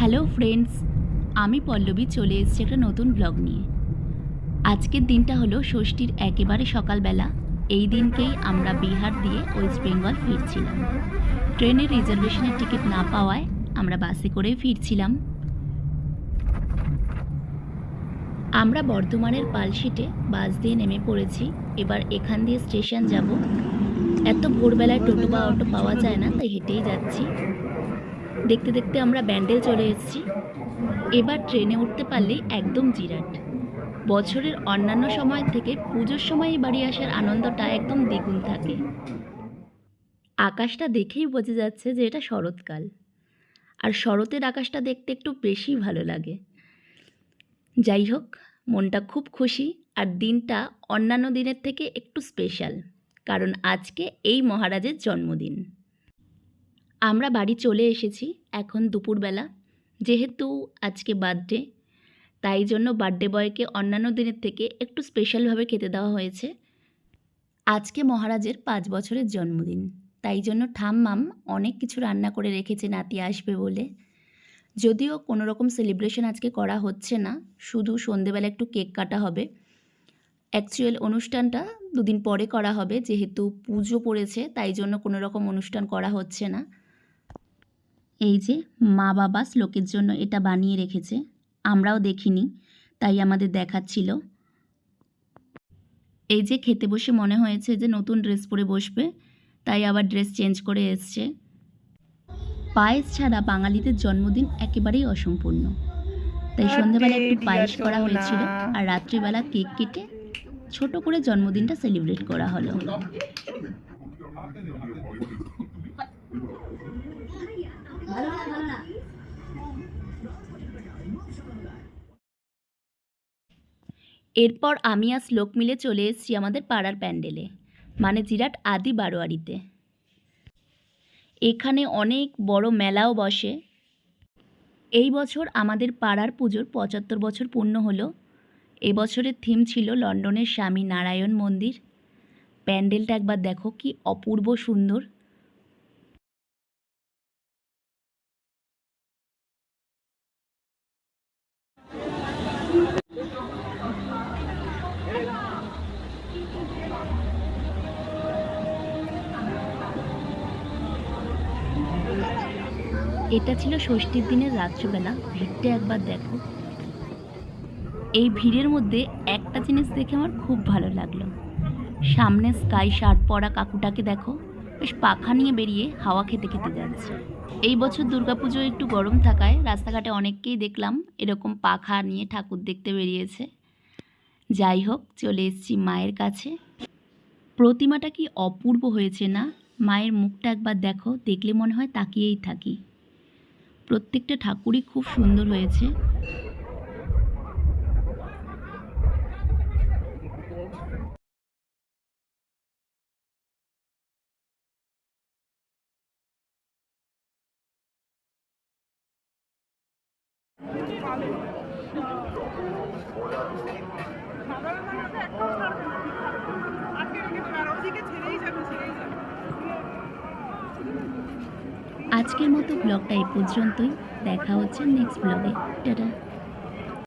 Hello friends, আমি পল্লবী চলে এসেছি একটা নতুন ব্লগ নিয়ে। আজকের দিনটা হলো ষষ্ঠীর একেবারে সকালবেলা। এই দিনকেই আমরা বিহার দিয়ে ওয়েস্ট বেঙ্গল ফিরছিলাম। ট্রেনের রিজার্ভেশনের টিকিট না পাওয়ায় আমরা বাসে করে ফিরছিলাম। আমরা বর্ধমানের পালশিটে বাস দিয়ে নেমে পড়েছি। এবার এখান দিয়ে স্টেশন যাব। এত ভোরবেলায় টোটো বা অটো পাওয়া যায় না, তাই হেঁটেই যাচ্ছি। দেখতে দেখতে আমরা ব্যান্ডেল চলে এসেছি। এবার ট্রেনে উঠতে পারলেই একদম জিরাট। বছরের অন্যান্য সময় থেকে পুজোর সময় বাড়ি আসার আনন্দটা একদম দ্বিগুণ থাকে। আকাশটা দেখেই বোঝা যাচ্ছে যে এটা শরৎকাল। আর শরতের আকাশটা দেখতে একটু বেশি ভালো লাগে। যাই হোক, মনটা খুব খুশি আর দিনটা অন্যান্য দিনের থেকে একটু স্পেশাল কারণ আজকে এই মহারাজের জন্মদিন। আমরা বাড়ি চলে এসেছি এখন দুপুরবেলা, যেহেতু আজকে বার্থডে তাই জন্য বার্থডে বয়কে অন্যান্য দিনের থেকে একটু স্পেশালভাবে খেতে দেওয়া হয়েছে। আজকে মহারাজের পাঁচ বছরের জন্মদিন, তাই জন্য ঠাম্মাম অনেক কিছু রান্না করে রেখেছে, নাতি আসবে বলে। যদিও কোনো রকম সেলিব্রেশন আজকে করা হচ্ছে না, শুধু সন্ধেবেলা একটু কেক কাটা হবে। অ্যাকচুয়াল অনুষ্ঠানটা দুদিন পরে করা হবে, যেহেতু পুজো পড়েছে, তাই জন্য কোনো রকম অনুষ্ঠান করা হচ্ছে না। এই যে মা বাবা শ্লোকের জন্য এটা বানিয়ে রেখেছে আমরাও দেখিনি তাই আমাদের দেখাচ্ছিল। এই যে খেতে বসে মনে হয়েছে যে নতুন ড্রেস পরে বসবে তাই আবার ড্রেস চেঞ্জ করে এসছে। পায়েস ছাড়া বাঙালিদের জন্মদিন একেবারেই অসম্পূর্ণ। তাই সন্ধ্যেবেলা একটু পায়েস করা হয়েছিল আর রাত্রিবেলা কেক কেটে ছোট করে জন্মদিনটা সেলিব্রেট করা হলো। এরপর আমি আর শ্লোক মিলে চলে এসেছি আমাদের পাড়ার প্যান্ডেলে মানে জিরাট আদি বারোয়ারিতে। এখানে অনেক বড় মেলাও বসে। এই বছর আমাদের পাড়ার পুজোর পঁচাত্তর বছর পূর্ণ হলো। এবছরের থিম ছিল লন্ডনের স্বামী নারায়ণ মন্দির। প্যান্ডেলটা একবার দেখো কি অপূর্ব সুন্দর। এটা ছিল ষষ্ঠীর দিনের রাত্রিবেলা। ভিড়টা একবার দেখো। এই ভিড়ের মধ্যে একটা জিনিস দেখে আমার খুব ভালো লাগল। সামনে স্কাই শার্ট পরা কাকুটাকে দেখো, বেশ পাখা নিয়ে বেরিয়ে হাওয়া খেতে খেতে যাচ্ছে। এই বছর দুর্গাপুজো একটু গরম থাকায় রাস্তাঘাটে অনেককেই দেখলাম, এরকম পাখা নিয়ে ঠাকুর দেখতে বেরিয়েছে। যাই হোক, চলে এসেছি মায়ের কাছে। প্রতিমাটা কি অপূর্ব হয়েছে না? মায়ের মুখটা একবার দেখো, দেখলে মনে হয় তাকিয়েই থাকি। প্রত্যেকটা ঠাকুরই খুব সুন্দর হয়েছে। আজকের মতো ব্লগটা এই পর্যন্তই। দেখা হচ্ছে নেক্সট ব্লগে টাটা।